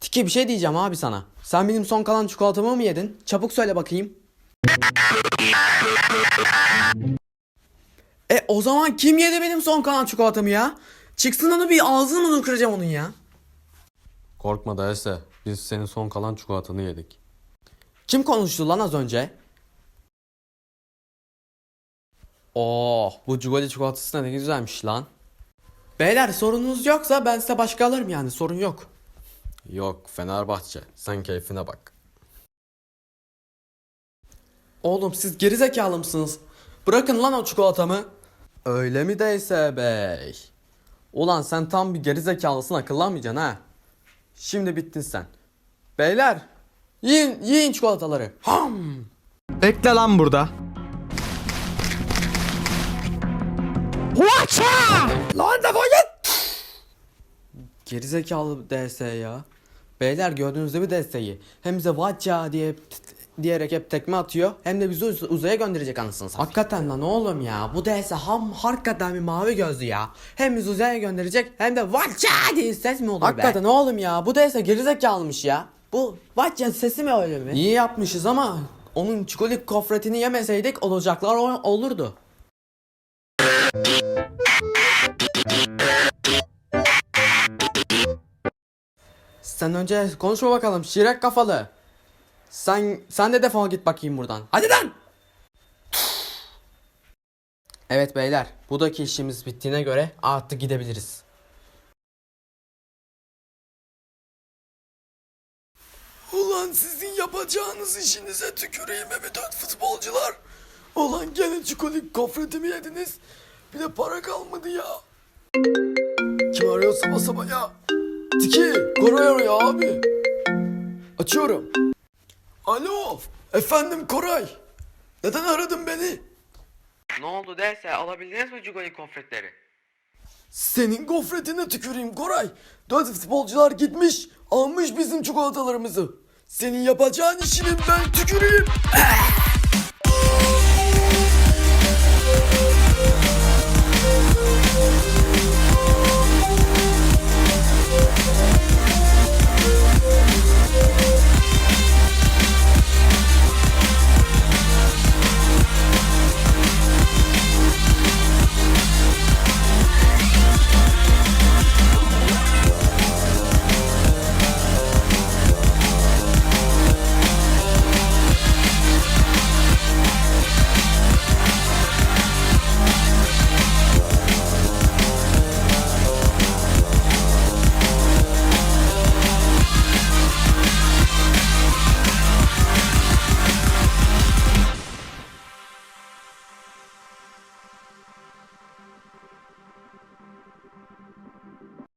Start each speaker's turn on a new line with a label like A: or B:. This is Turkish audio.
A: Tiki bir şey diyeceğim abi sana. Sen benim son kalan çikolatamı mı yedin? Çabuk söyle bakayım. E o zaman kim yedi benim son kalan çikolatamı ya? Çıksın onu bir ağzını mı kıracağım onun ya?
B: Korkma dayısı. Biz senin son kalan çikolatanı yedik.
A: Kim konuştu lan az önce? Oh bu Cugoli çikolatası ne güzelmiş lan. Beyler sorununuz yoksa ben size başka alırım yani sorun yok.
B: Yok Fenerbahçe. Sen keyfine bak.
A: Oğlum siz gerizekalı mısınız? Bırakın lan o çikolatamı. Öyle mi değilse bey? Ulan sen tam bir gerizekalısın akıllanmayacaksın ha. Şimdi bittin sen. Beyler yiyin, yiyin çikolataları. Ham.
C: Bekle lan burada.
A: Lan defol git. Gerizekalı DS ya. Beyler gördüğünüz gibi DS'yi. Hem bize vaca diye diyerek hep tekme atıyor. Hem de bizi uz- uzaya gönderecek anasını satayım. Hakikaten lan oğlum ya. Bu DS ham hakikaten bir mavi gözlü ya. Hem bizi uzaya gönderecek hem de vaca diye ses mi olur Hakikaten oğlum ya. Bu DS gerizekalıymış ya. Bu vaca sesi mi öyle mi? İyi yapmışız ama onun çikolik kofretini yemeseydik olacaklar olurdu. Sen önce konuşma bakalım şirek kafalı. Sen sen de defol git bakayım buradan. Hadi lan. Evet beyler, buradaki işimiz bittiğine göre artık gidebiliriz.
D: Ulan sizin yapacağınız işinize tüküreyim dört futbolcular. Ulan gene çikolik gofretimi yediniz. Bir de para kalmadı ya. Kim arıyor sabah sabah ya? Tiki, Koray arıyor abi. Açıyorum. Alo, efendim Koray. Neden aradın beni?
A: Ne oldu derse alabildiniz mi Cugoli konfetleri?
D: Senin gofretine tüküreyim Koray. Dört futbolcular gitmiş, almış bizim çikolatalarımızı. Senin yapacağın işinin ben tüküreyim.